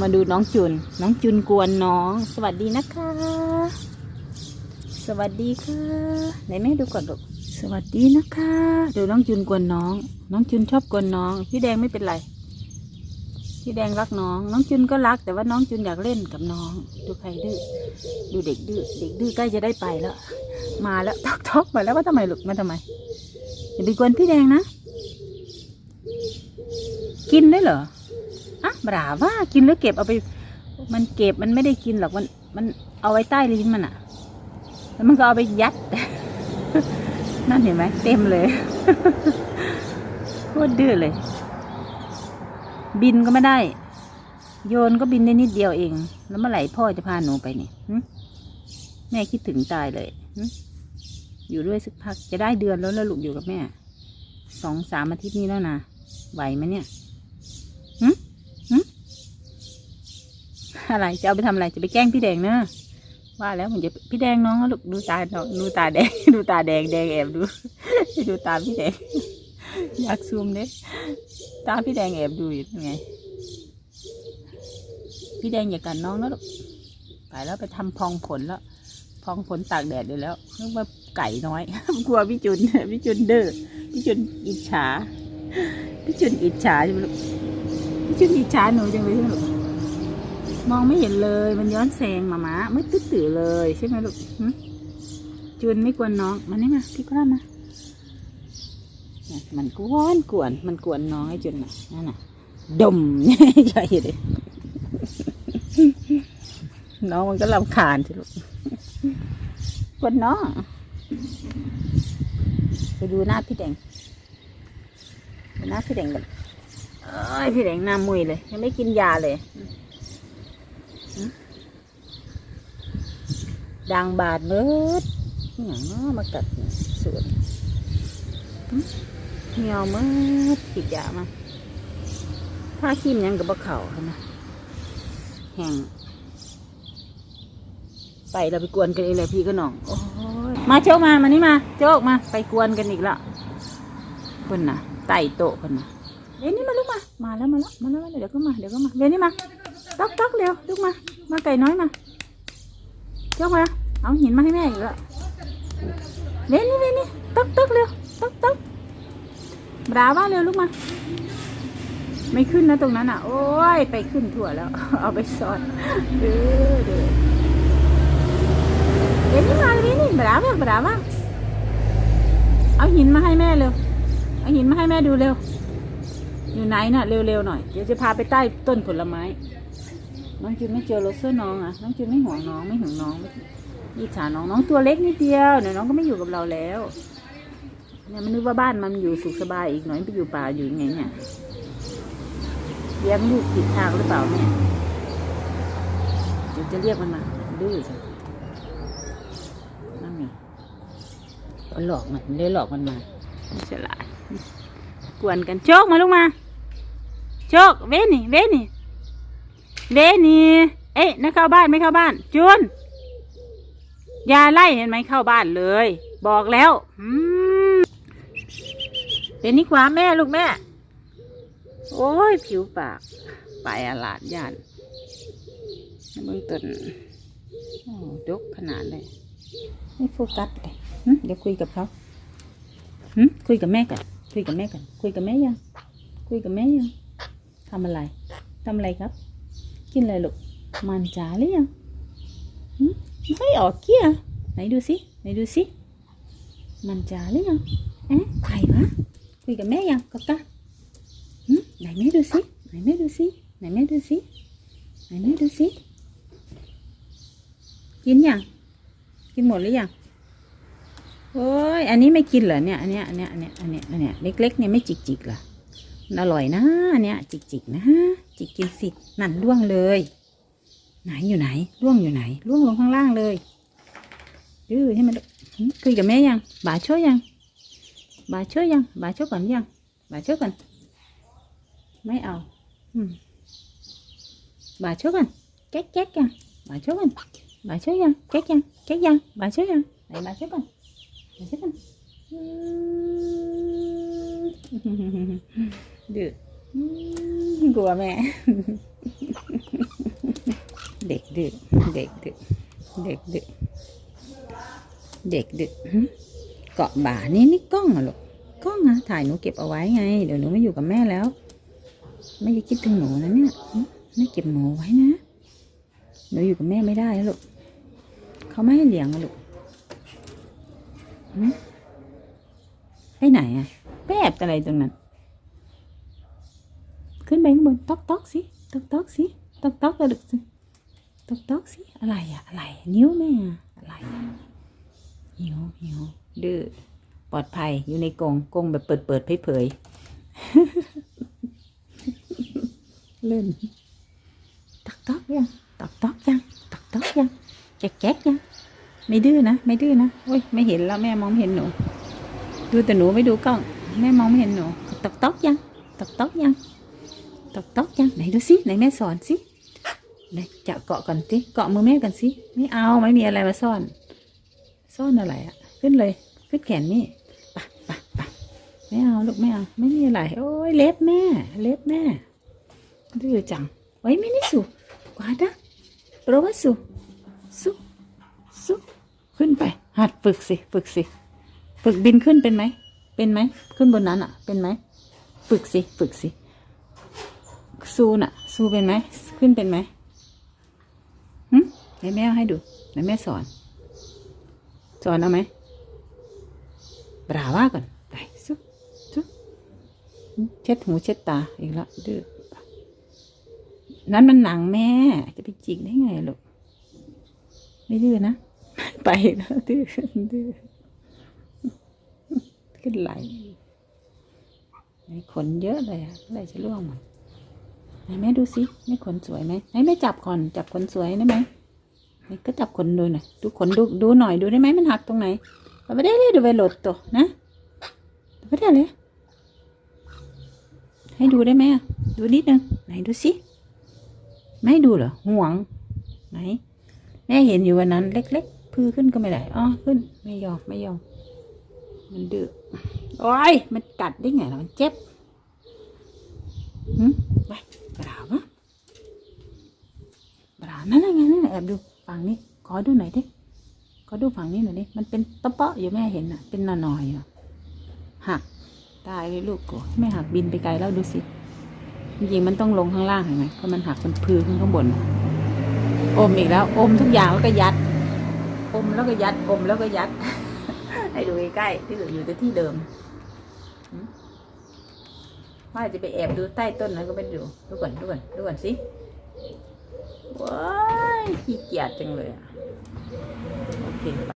มาดูน้องจุน น้องจุนกวนน้อง สวัสดีนะคะ สวัสดีค่ะไหนแม่ดูก่อนลูกสวัสดีนะคะเดี๋ยวน้องจุนกวนน้อง น้องจุนชอบกวนน้อง พี่แดงไม่เป็นไร พี่แดงรักน้อง น้องจุนก็รัก แต่ว่าน้องจุนอยากเล่นกับน้อง ดูใครดื้อ ดูเด็กดื้อ เด็กดื้อใกล้จะได้ไปแล้ว มาแล้วทอกทอกมาแล้วว่าทำไมลูกมาทำไมอย่าไปกวนพี่แดงนะ กินได้เหรออะบราว่ากินแล้วเก็บเอาไป มันเก็บมันไม่ได้กินหรอกมัน มันเอาไว้ใต้ลิ้นมันอะแล้วมันก็เอาไปยัด นั่นเห็นไหมเต็มเลยโคตรดื้อเลย บินก็ไม่ได้ โยนก็บินได้นิดเดียวเอง แล้วเมื่อไหร่พ่อจะพาหนูไปเนี่ยแม่คิดถึงตายเลยอยู่ด้วยสักพักจะได้เดือนแล้วแล้วลูกอยู่กับแม่สองสามอาทิตย์นี้แล้วนะไหวไหมเนี่ยหึหึ อะไร จะเอาไปทำอะไร จะไปแกล้งพี่แดงเนอะว่าแล้วมันจะพี่แดงน้องลูกดูตาน้องดูตาแดง ดูตาแดงแดงแอบดู ดูตาพี่แดง อยากซูมเด้ตาพี่แดงแอบดูอยู่ไง พี่แดงอย่ากันน้องนะลูก ไปแล้วไปทำพองผลแล้ว พองผลตากแดดอยู่แล้วนึกว่าไก่น้อย กลัวพี่จุน พี่จุนเด้อ พี่จุนอิจฉา พี่จุนอิจฉาใช่ไหมลูกพี่จุนอิจฉาหนูจังเลยใช่ไหมลูก มองไม่เห็นเลยมันย้อนแสงมามาไม่ตื้อตื่อเลยใช่ไหมลูกจุนไม่กวนน้องมานี่มาพี่กล้ามามันกวนกวนมันกวนน้องไอ้จุนน่ะนั่นน่ะดมใหญ่เลยน้องมันก็ลำคาญสิลูกกวนน้องไปดูหน้าพี่แดงหน้าพี่แดงกันเอ้ยพี่แดงหน้ามุยเลย ยังไม่กินยาเลยอืม ดังบาดเบิดอหย่างน้อมากัดสวนเหี่ยวเมืดผิดยามาถ้าขี้มนยังกับบ่เข่าค่ะนะแห้งไปเราไปกวนกันเองเลยพี่ก็น้องอมาโชคมามานี่มาโชคมาไปกวนกันอีกแล้วคนน่ะไต่โต๊ะคนน่ะเดี๋ยวนี้มาลูกมามาแล้วมาแล้วมาแล้วเดี๋ยวก็มาเดี๋ยวก็มาเดี๋ยวนี้มาต๊อกต๊อกเร็วลูกมา มาไก่น้อยมาโชคมา เอาหินมาให้แม่อีกแล้วเดี๋ยวนี้เดี๋ยวนี้ต๊อกตึ๊กเร็วตึ๊กตึ๊กบราว่าเร็วลูกมา ไม่ขึ้นนะตรงนั้นอะ โอ้ยไปขึ้นถั่วแล้ว เอาไปซอนเด้อเด้อเดี๋ยวนี้มาเดี๋ยวนี้บราว่าบราว่าเอาหินมาให้แม่เร็ว เอาหินมาให้แม่ดูเร็ว อยู่ไหนน่ะเร็วๆหน่อย เดี๋ยวจะพาไปใต้ต้นผลไม้ น้องจุนไม่เจอโรเซอร์น้องอะ น้องจุนไม่ห่วงน้องไม่ห่วงน้องไม่ อิจฉาน้องน้องตัวเล็กนิดเดียวเดี๋ยวน้องก็ไม่อยู่กับเราแล้วเนี่ยมันนึกว่าบ้านมันอยู่สุขสบายอีกหน่อยไปอยู่ป่าอยู่ยังไงเนี่ยเลี้ยงลูกผิดทางหรือเปล่าเนี่ยเดี๋ยวจะเรียกมันมาดื้อจังนั่นไงหลอกมันเลยหลอกมันมาฉลาดกวนกันโชคมาลูกมาโชคเวนี่เวนี่เวนี่เอ๊ะนะเข้าบ้านไม่เข้าบ้านจุน ย่าไล่เห็นไหมเข้าบ้านเลย บอกแล้วอืมเป็นนี่ขวาแม่ลูกแม่ โอ้ย ผิวปาก ไปอาลาดยานเบื้องต้นโอ้ดกขนาดเลยไม่โฟกัสเลยหึเดี๋ยวคุยกับเขาหึคุยกับแม่ก่อนคุยกับแม่ก่อนคุยกับแม่ยังคุยกับแม่ยังทำอะไรทำอะไรครับ กินอะไรลูกมันจ๋าหรือยังหึ ไม่ออกเกี้ยไหนดูสิไหนดูสิมันจ๋าหรือยังเอ๊ะใครวะคุยกับแม่ยังกอกะหืมไหนแม่ดูสิไหนแม่ดูสิไหนแม่ดูสิไหนแม่ดูสิกินยังกินหมดหรือยังโอ้ยอันนี้ไม่กินเหรอเนี่ยอันเนี้ยอันเนี้ยอันเนี้ยอันเนี้ยอันเนี้ยเล็กๆเนี่ยไม่จิกจิกๆเหรออร่อยนะอันเนี้ยจิกจิกๆนะจิกกินสินั่นล่วงเลย ไหนอยู่ไหนล่วงอยู่ไหนล่วงลงข้างล่างเลยดื้อใช่ไหมลูกหืมคุยกับแม่ยังบ่าช่วยยังบ่าช่วยยังบ่าช่วยก่อนยังบ่าช่วยก่อนไม่เอาอืม bà chốt anh két két nha bà chốt anh bà chốt nha két nha két nha bà chốt nha này bà chốt anh bà chốt anh ดื้ออืมกลัวแม่ เด็กดึกเด็กดึกเด็กดึกเด็กดึกหึเกาะบ่านี่นี่กล้องอะลูกกล้องอะถ่ายหนูเก็บเอาไว้ไง เดี๋ยวหนูไม่อยู่กับแม่แล้ว ไม่จะคิดถึงหนูนะเนี่ยไม่เก็บหนูไว้นะหนูอยู่กับแม่ไม่ได้แล้วลูกเขาไม่ให้เลี้ยงอะลูกหึไปไหนอะไปแอบอะไรตรงนั้น ขึ้นไปข้างบนต๊อกต๊อกสิต๊อกต๊อกสิต๊อกต๊อกกระดึกสิ ต๊อกต๊อกสิ อะไรอะอะไร นิ้วแม่อะอะไรอะหิวหิวดื้อปลอดภัยอยู่ในกรงกรงแบบเปิดเปิดเผยเผยเล่นต๊อกต๊อกยังต๊อกต๊อกยังต๊อกต๊อกยังแจ๊กแจ๊กยังไม่ดื้อนะไม่ดื้อนะโอ้ยไม่เห็นแล้วแม่มองไม่เห็นหนูดูแต่หนูไม่ดูกล้องแม่มองไม่เห็นหนูต๊อกต๊อกยังต๊อกต๊อกยังตอกตอกยังไหนดูสิไหนแม่สอนสิ ไหนจะเกาะก่อนสิเกาะมือแม่กันสิไม่เอาไม่มีอะไรมาซ่อน ซ่อนอะไรอะขึ้นเลย ขึ้นแขนนี่ปะปะปะไม่เอาลูกไม่เอาไม่มีอะไรโอ้ยเล็บแม่ เล็บแม่ดื้อจังไว้ไม่นี่สุกวาดะโปรวะสุสุสุขึ้นไป หัดฝึกสิฝึกสิฝึกบินขึ้นเป็นไหมเป็นไหมขึ้นบนนั้นอะเป็นไหมฝึกสิฝึกสิซูน่ะซูเป็นไหมขึ้นเป็นไหม หึไหนแม่ให้ดูไหนแม่สอน สอนเอาไหมบราว่าก่อนไปซุซุเช็ดหูเช็ดตาอีกแล้วดื้อนั้นมันหนังแม่ จะไปจิกได้ไงลูกไม่ดื้อนะ ไปแล้วดื้อดื้อขึ้นไหลขนเยอะเลยอะอะไรจะร่วงหมดไหนแม่ดูสิแม่ขนสวยไหมไหนแม่จับก่อน จับขนสวยได้ไหม นก็จับขนดูหน่อยดูขนดูดูหน่อยดูได้ไหมมันหักตรงไหนเอาไปได้เลยดูไปหลดตัวนะเอาไปได้เลยให้ดูได้ไหมอะดูนิดนึงไหนดูสิไม่ดูเหรอห่วง ไหนแม่เห็นอยู่วันนั้น เล็ก ๆ พื้ขึ้นก็ไม่ได้อ๋อขึ้นไม่ยอมไม่ยอมมันดื้อโอ้ยมันกัดได้ไงล่ะมันเจ็บหืมไปบราวะบรานั่นไงนั่นแอบดู ฝั่งนี้ ขอดูหน่อยดิขอดูฝั่งนี้หน่อยดิมันเป็นตะเปาะอยู่แม่เห็นอะ เป็นหน่อยๆอะหักตายเลยลูกกูไม่หักบินไปไกลแล้วดูสิจริงๆมันต้องลงข้างล่างเห็นไหมเพราะมันหักมันพือขึ้นข้างบน อมอีกแล้ว อมทุกอย่างแล้วก็ยัด อมแล้วก็ยัด อมแล้วก็ยัด ให้ดูใกล้ๆที่เหลืออยู่แต่ที่เดิมว่าจะไปแอบดูใต้ต้นนั้นก็ไม่ดูดูก่อนดูก่อนดูก่อนสิ ว้ายขี้เกียจจังเลยอะ โอเคไป